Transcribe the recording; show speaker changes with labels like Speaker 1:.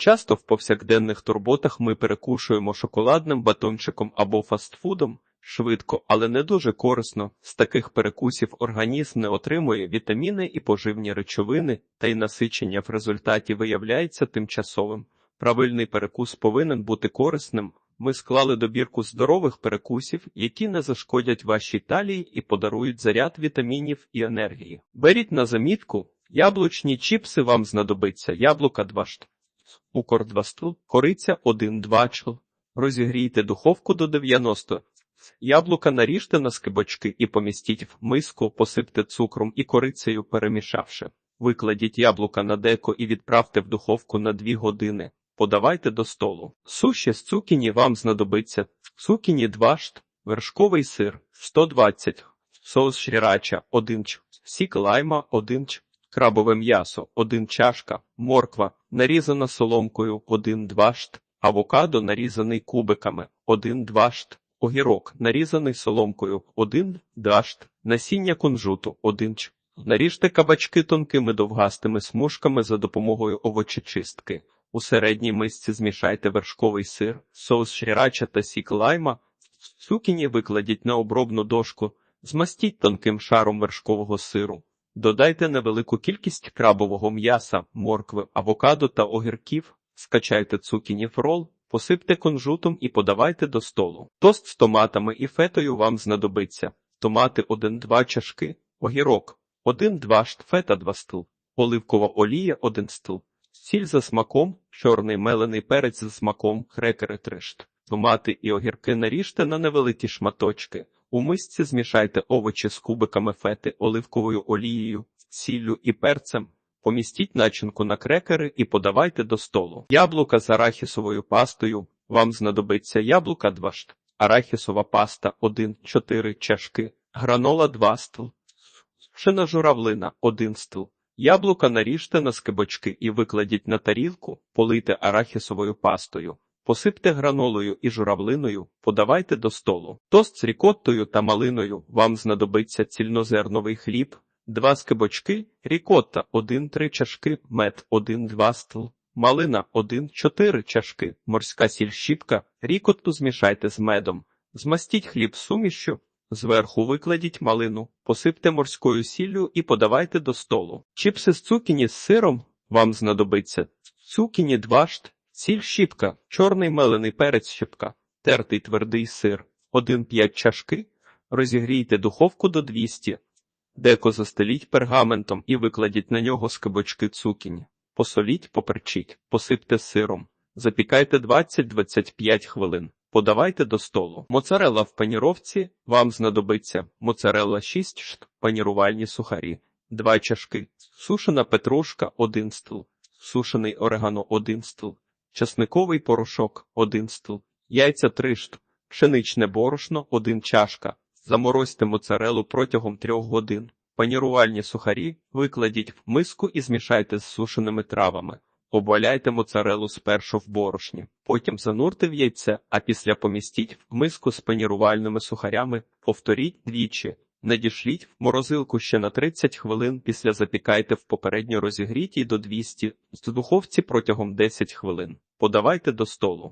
Speaker 1: Часто в повсякденних турботах ми перекушуємо шоколадним батончиком або фастфудом. Швидко, але не дуже корисно. З таких перекусів організм не отримує вітаміни і поживні речовини, та й насичення в результаті виявляється тимчасовим. Правильний перекус повинен бути корисним. Ми склали добірку здорових перекусів, які не зашкодять вашій талії і подарують заряд вітамінів і енергії. Беріть на замітку, яблучні чіпси вам знадобиться, яблука 2 шт, укор 2 стл, кориця 1-2 чл. Розігрійте духовку до 90. Яблука наріжте на скибочки і помістіть в миску, посипте цукром і корицею перемішавши. Викладіть яблука на деко і відправте в духовку на 2 години. Подавайте до столу. Суші з цукіні вам знадобиться. Цукіні 2 шт, вершковий сир 120, соус шрірача 1 ч, сік лайма 1 ч, крабове м'ясо 1 чашка, морква нарізана соломкою 1-2 шт, авокадо нарізаний кубиками 1-2 шт, огірок нарізаний соломкою 1-2 шт, насіння кунжуту 1 ч. Наріжте кабачки тонкими довгастими смужками за допомогою овочечистки. У середній мисці змішайте вершковий сир, соус шрірача та сік лайма. Цукіні викладіть на обробну дошку, змастіть тонким шаром вершкового сиру. Додайте невелику кількість крабового м'яса, моркви, авокадо та огірків, скачайте цукіні рол, посипте кунжутом і подавайте до столу. Тост з томатами і фетою вам знадобиться. Томати 1-2 чашки, огірок 1-2 шт, фета 2 стл, оливкова олія 1 стл. Сіль за смаком, чорний мелений перець за смаком, крекери трешт. Томати і огірки наріжте на невеликі шматочки. У мисці змішайте овочі з кубиками фети, оливковою олією, сіллю і перцем. Помістіть начинку на крекери і подавайте до столу. Яблука з арахісовою пастою. Вам знадобиться яблука 2 шт, арахісова паста 1-4 чашки, гранола 2 стл, пшена журавлина 1 стл. Яблука наріжте на скибочки і викладіть на тарілку, полийте арахісовою пастою, посипте гранолою і журавлиною, подавайте до столу. Тост з рікоттою та малиною вам знадобиться цільнозерновий хліб, два скибочки, рікотта 1-3 чашки, мед 1-2 стл, малина 1-4 чашки, морська сіль щіпка, рікотту змішайте з медом, змастіть хліб сумішю, Зверху викладіть малину, посипте морською сіллю і подавайте до столу. Чіпси з цукіні з сиром вам знадобиться. Цукіні 2 шт, сіль щіпка, чорний мелений перець щіпка, тертий твердий сир, 1-5 чашки, розігрійте духовку до 200. Деко застеліть пергаментом і викладіть на нього скибочки цукіні. Посоліть, поперчіть, посипте сиром. Запікайте 20-25 хвилин. Подавайте до столу. Моцарелла в паніровці вам знадобиться. Моцарелла 6 шт, панірувальні сухарі, 2 чашки, сушена петрушка 1 стл, сушений орегано 1 стл, часниковий порошок 1 стл, яйця 3 шт, пшеничне борошно 1 чашка. Заморозьте моцарелу протягом 3 годин. Панірувальні сухарі викладіть в миску і змішайте з сушеними травами. Обваляйте моцарелу спершу в борошні, потім занурте в яйце, а після помістіть в миску з панірувальними сухарями, повторіть двічі, надішліть в морозилку ще на 30 хвилин, після запікайте в попередньо розігрітій до 200 з духовці протягом 10 хвилин. Подавайте до столу.